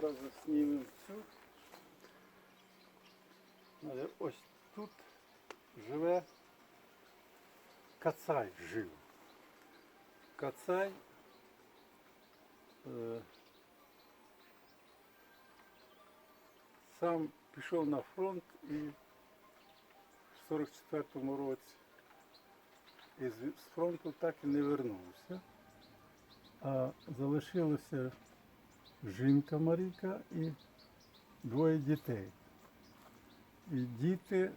Зараз заснімемо цю. Але Ось тут живе кацай жив. Кацай е, сам пішов на фронт і в 44-му році із фронту так і не вернувся. А залишилася жінка Марійка і двоє дітей. І діти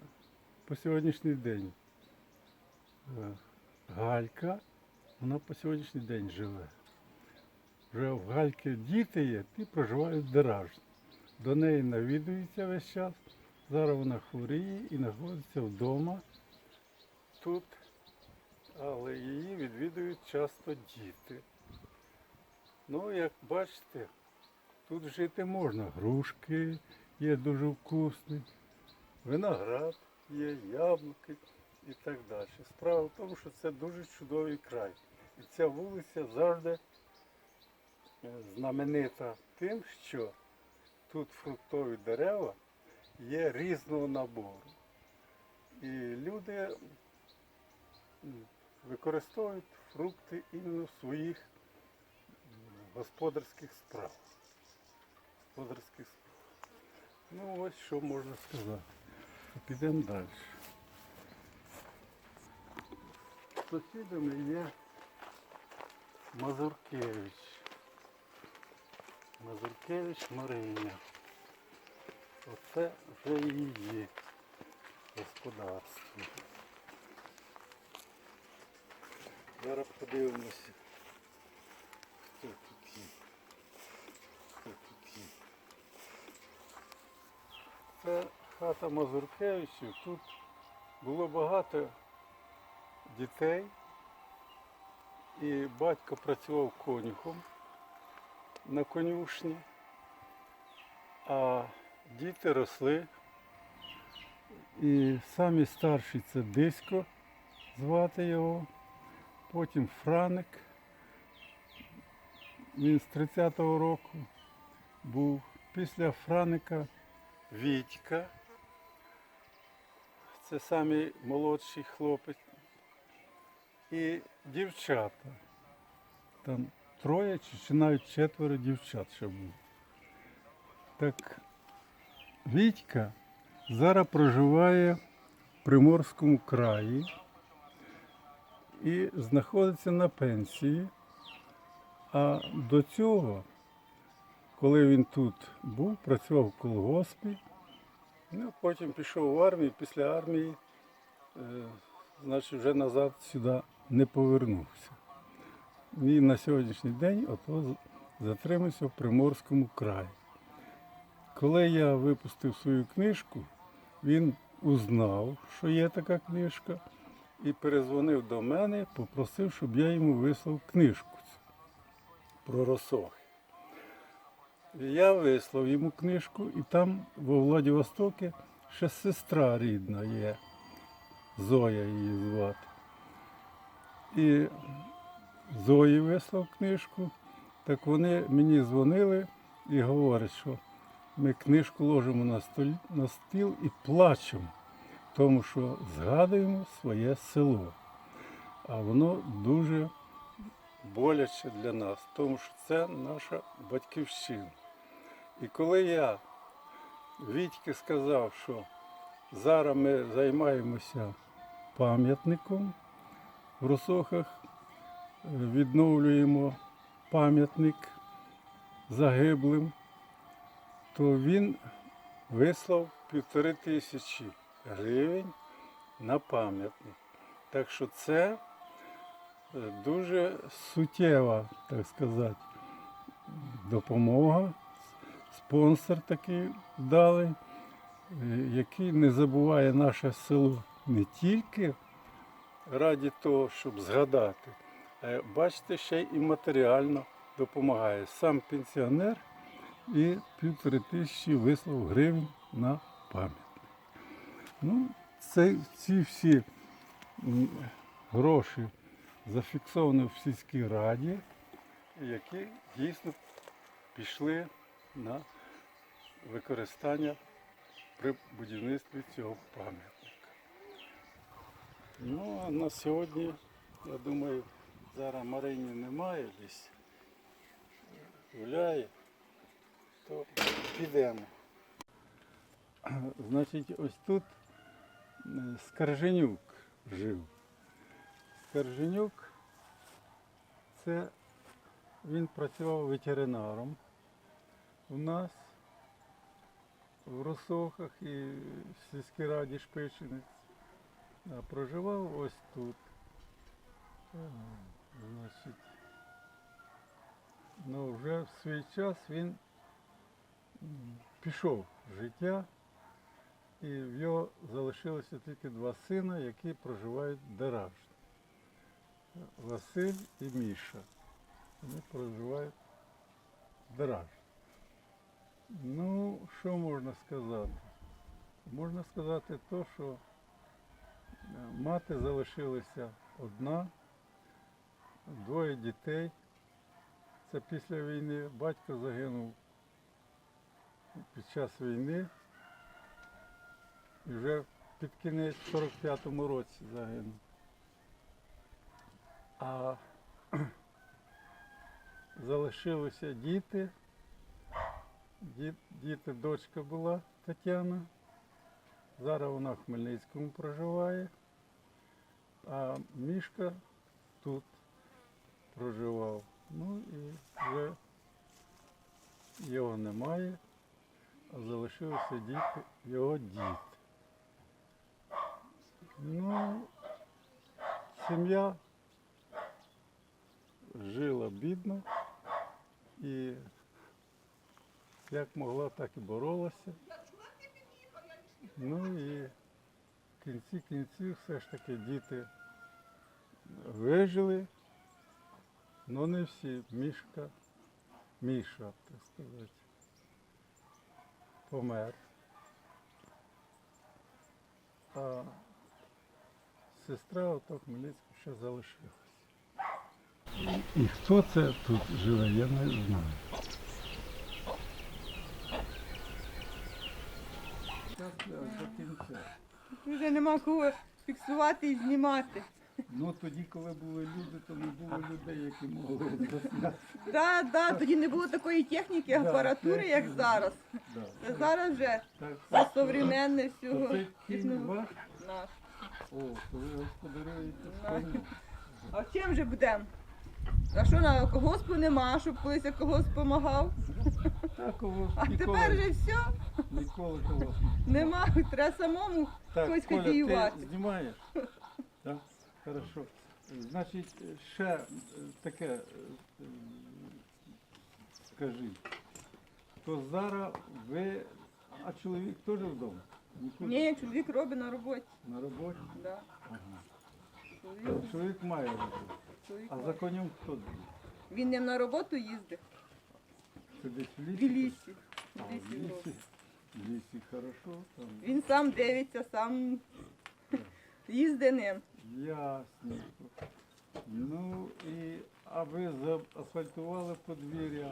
по сьогоднішній день. е, Галька, вона по сьогоднішній день живе. Вже в Гальки діти є, ті проживають в Деражні. До неї навідується весь час. Зараз вона хворіє і знаходиться вдома тут, але її відвідують часто діти. Ну, як бачите, тут жити можна. Грушки є дуже вкусні, виноград є, яблуки і так далі. Справа в тому, що це дуже чудовий край. І ця вулиця завжди е, знаменита тим, що тут фруктові дерева є різного набору. І люди використовують фрукти іменно в своїх господарських справах. Господарських. Ну ось що можна сказати. Підемо далі. Сусідами є Мазуркевич. Мазуркевич Марина. Оце вже її господарство. Зараз подивимося, хто тут є. Хто тут є. Це хата Мазуркевичів. Тут було багато дітей. І батько працював конюхом на конюшні, а діти росли. І самі старший це Дисько, звати його, потім Франик. Він з 30-го року був. Після Франика Вітька. Це самий молодший хлопець. І дівчата. Там троє чи навіть четверо дівчат ще було. Так Вітька зараз проживає в Приморському краї і знаходиться на пенсії. А до цього, коли він тут був, працював в колгоспі, ну, потім пішов в армію, після армії, е, значить, вже назад сюди не повернувся. І на сьогоднішній день ото затримався в Приморському краї. Коли я випустив свою книжку, він узнав, що є така книжка, і перезвонив до мене, попросив, щоб я йому вислав книжку про росохи. Я вислав йому книжку, і там во Владивостокі ще сестра рідна є, Зоя її звати. І Зої вислав книжку, так вони мені дзвонили і говорять, що ми книжку ложимо на, столі, на стіл і плачемо, тому що згадуємо своє село. А воно дуже боляче для нас, тому що це наша батьківщина. І коли я Вітьки сказав, що зараз ми займаємося пам'ятником в Росохах, е, відновлюємо пам'ятник загиблим, то він вислав півтори тисячі гривень на пам'ятник. Так що це е, дуже суттєва, так сказати, допомога. Спонсор такий дали, е, який не забуває наше село не тільки раді того, щоб згадати, а бачите, ще й матеріально допомагає. Сам пенсіонер і півтори тисячі вислав гривень на пам'ятник. Ну, це, ці всі гроші зафіксовані в сільській раді, які дійсно пішли на використання при будівництві цього пам'ятника. Ну, а на сьогодні, я думаю, зараз Марині немає десь, гуляє, то підемо. Значить, ось тут е, Скарженюк жив. Скарженюк це він працював ветеринаром у нас в Росохах і в сільській раді Шпичинець. А проживав ось тут. Значить, ну вже в свій час він пішов з життя, і в його залишилося тільки два сина, які проживають в. Василь і Міша. Вони проживають в. Ну, що можна сказати? Можна сказати то, що е, мати залишилася одна, двоє дітей. Це після війни. Батько загинув під час війни. І вже під кінець 45-му році загинув. А залишилися діти. Ді- Діти, дочка була Тетяна. Зараз вона в Хмельницькому проживає, а Мішка тут проживав. Ну і вже його немає, а залишилися діти, його діти. Ну, сім'я жила бідно і як могла, так і боролася. Ну і в кінці кінців все ж таки діти вижили, але не всі. Мішка, Міша, так сказати, помер. А сестра ото Хмельницька ще залишилась. І хто це тут живе, я не знаю. Так, до кінця. Вже нема кого фіксувати і знімати. Ну тоді, коли були люди, то не було людей, які могли засняти. Да, да, тоді не було такої техніки, апаратури, як зараз. Зараз вже все современне всього. це кінь ваш? Наш. О, то ви господарюєте. А чим же будемо? А що на колгоспу нема, щоб колись колгосп допомагав? Так, А ніколи, тепер же все, ніколи колос. нема, треба самому Так, когось Коля, хазяювати. ти знімаєш? Так, хорошо. Значить, ще е, таке, е, е, скажіть, то зараз ви, а чоловік теж вдома? Нікуди? Ні, чоловік робить на роботі. На роботі? Да. Ага. Чоловік, Чоловік має роботу. чоловік А за конем хто? Він не на роботу їздить, Це десь в в лісі? лісі. А, В лісі лісі. В лісі хорошо. Там. Він сам дивиться, сам ним. Ясненько. Ну і а ви заасфальтували подвір'я.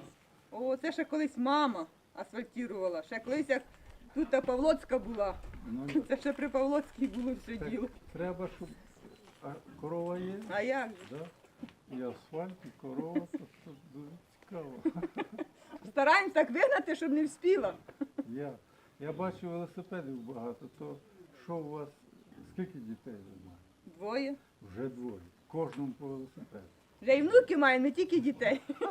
О, це ще колись мама асфальтувала. Ще колись як тут та Павлоцька була. Ну, Це ще при Павлоцькій було все так, діло. треба, щоб а, корова є, А як же? да? і асфальт, і корова, то дуже цікаво. Стараємося так вигнати, щоб не вспіла. Я, я бачу велосипедів багато, то що у вас, скільки дітей ви маєте? Двоє. Вже двоє. Кожному по велосипеду. Вже і внуки має, не тільки дітей.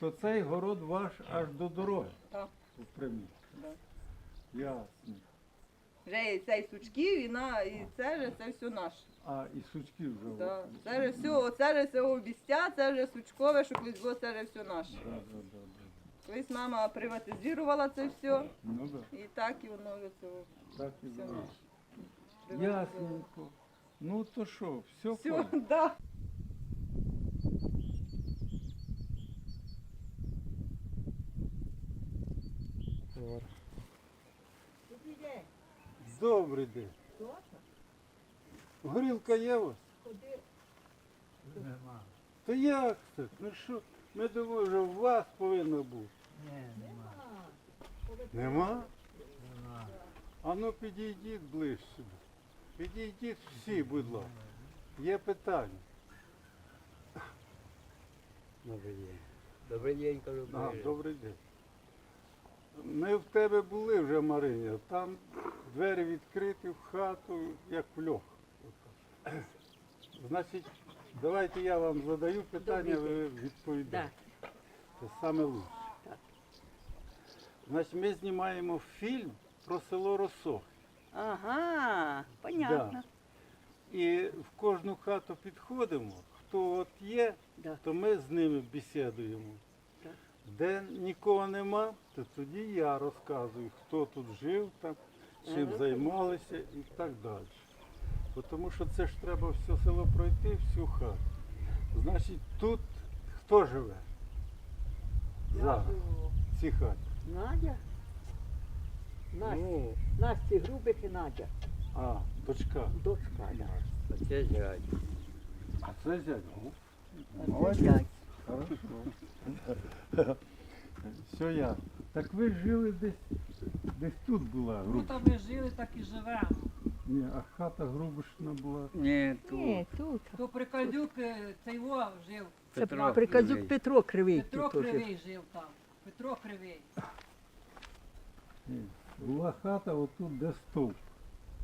То цей город ваш аж до дороги. Так. в приміщенні. Ясно. Вже і цей сучків, і, на, і це вже це все наше. А, і сучки вже. Да. Це вже все, оце вже все обістя, це вже сучкове, що колись було, це вже все наше. Да, да, да, да. Колись мама приватизувала це все, Ну да, і так і воно вже це так і все було. наше. Ясненько. Ну то що, все, Все, Коля? да. Добрий день. Горілка є у вас? Нема. Та як це? Ну що? Ми думали, що у вас повинно бути. Ні, нема. Нема? Нема. А ну підійдіть ближче. Підійдіть всі, будь ласка. Є питання. Добрий день. Добрий день, кажу. А, добрий день. Ми в тебе були вже, Мариня. Там двері відкриті в хату, як в льох. Значить, давайте я вам задаю питання, ви відповідаєте. Це саме лучше. Значить, ми знімаємо фільм про село Росох. Ага, понятно. І в кожну хату підходимо. Хто от є, Да. то ми з ними бесідуємо. Де нікого нема, то тоді я розказую, хто тут жив, там, чим займалися і так далі. Тому що це ж треба все село пройти, всю хату. Значить, тут хто живе? Зараз, в цій хаті. Надя? Настя. Ну, Насті Грубик і Надя. а, дочка. Дочка, да. А це зять. А це зять. Це Молодець. Хорошо. Все я. Так ви жили десь, десь тут була Ну груб. там ми жили, так і живемо. Ні, а хата Грубишна була. Ні, тут. Ні, тут. То Прикальдюк е, цей во жив. Це Петро приказюк Кривий. Петро Кривий. Петро тут уже. Кривий жив там. Петро Кривий. Ні. Була хата отут, де стовп.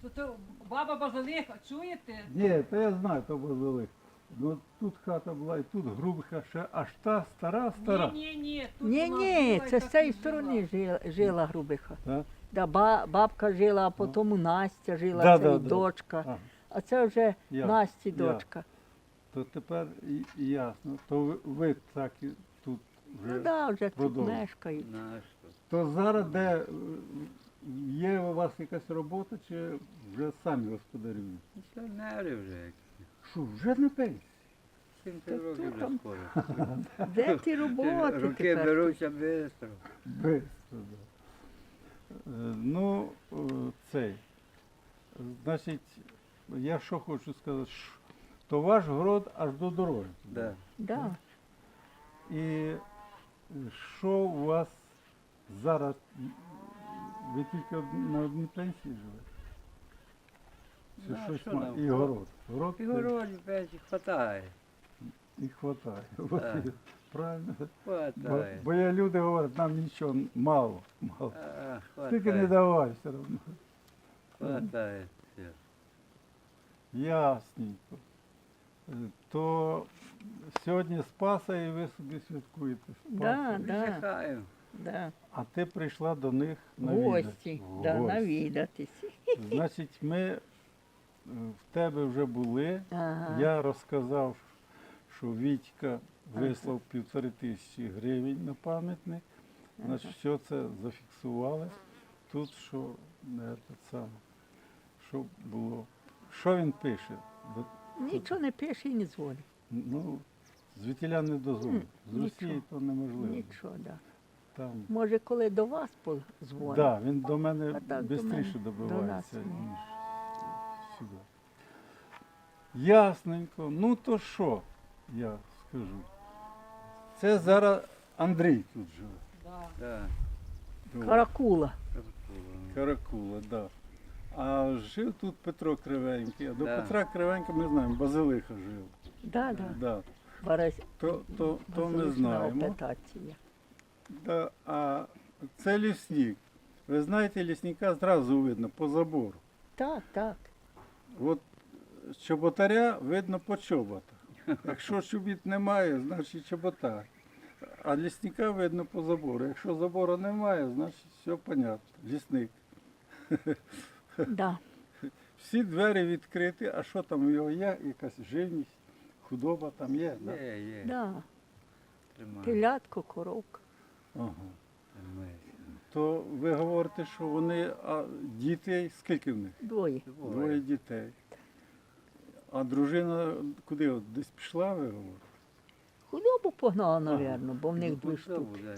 То, то баба Базилиха, чуєте? Ні, то я знаю, то базилик. Ну тут хата була, і тут Грубиха ще аж та стара, стара. Ні, ні, ні. Тут Ні, ні, це з цієї сторони жила, жила Грубиха. Да, ба, бабка жила, а потім Настя жила, Да, це да, і да. дочка. А, А це вже Я- Насті я. дочка. то тепер і- ясно. То ви, ви так і тут вже. Ну да, вже тут продовжуй. мешкають. То зараз де е, є у вас якась робота, чи вже самі господарюєте? Пенсіонери вже. Що, вже на пенсії? 70 Та років вже там? скоро. Де ті роботи Руки тепер? беруться швидко. Бистро, да. Е, Ну, е, цей. Значить, я що хочу сказати, що- то ваш город аж до дороги. Да. Да. І що у вас зараз? Ви тільки од- на одній пенсії живете? Чи Ну, а щось що ма- нам? І город. І городі пенсії хватає. і хватає. От Так. і- Правильно? Бо, Хватає. бо я люди говорять, нам нічого мало. мало. А, Тільки не Хватає. давай все одно. Хватає. все. Ясненько. Е, То сьогодні Спаса і ви собі святкуєте Спаса. Да, да, Віддихаємо. да. А ти прийшла до них Гості, навідати. да, Гості. навідатись. Значить, ми в тебе вже були. Ага. Я розказав, що Вітька вислав півтори тисячі гривень на пам'ятник. Значить, все це зафіксували. Тут що не те саме, що було. Що він пише? Нічого не пише і не дзвонить. Ну, звідтіля не дозволить. З Росії то неможливо. Нічого, да. Там, Може, коли до вас позвонить. да, він до мене так швидше мене, до добивається, нас ні. ніж сюди. Ясненько. Ну то що, я скажу. Це зараз Андрій тут живе. Да. Каракула. Каракула, да. А жив тут Петро Кривенький. А до Да. Петра Кривенька ми знаємо, Базилиха жив. Да, да. Да. Барась, То, то, то ми знаємо. Да, а це лісник. Ви знаєте, лісника зразу видно по забору. Так, так. От чоботаря видно по чоботах. Якщо чобіт немає, значить чоботар. А лісника видно по забору. Якщо забору немає, значить все понятно. Лісник. Да. Всі двері відкриті, а що там у його є? Якась живність, худоба там є. Да? Є, є. Да. Тримає. Телятко, коровка. Ага. Тримає. То ви говорите, що вони, а дітей, скільки в них? Двоє. Двоє дітей. А дружина куди? От десь пішла, ви говорите? Худобу погнала, напевно, бо в них дві штуки. Буде.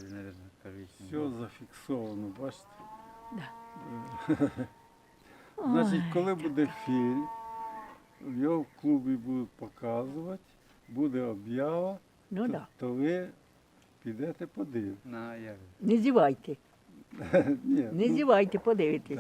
Все зафіксовано, бачите? Да. Значить, коли буде фільм, його в клубі будуть показувати, буде об'ява, Ну то, так. то ви Підете подивитися. Не зівайте. Не ну, зівайте, подивитесь.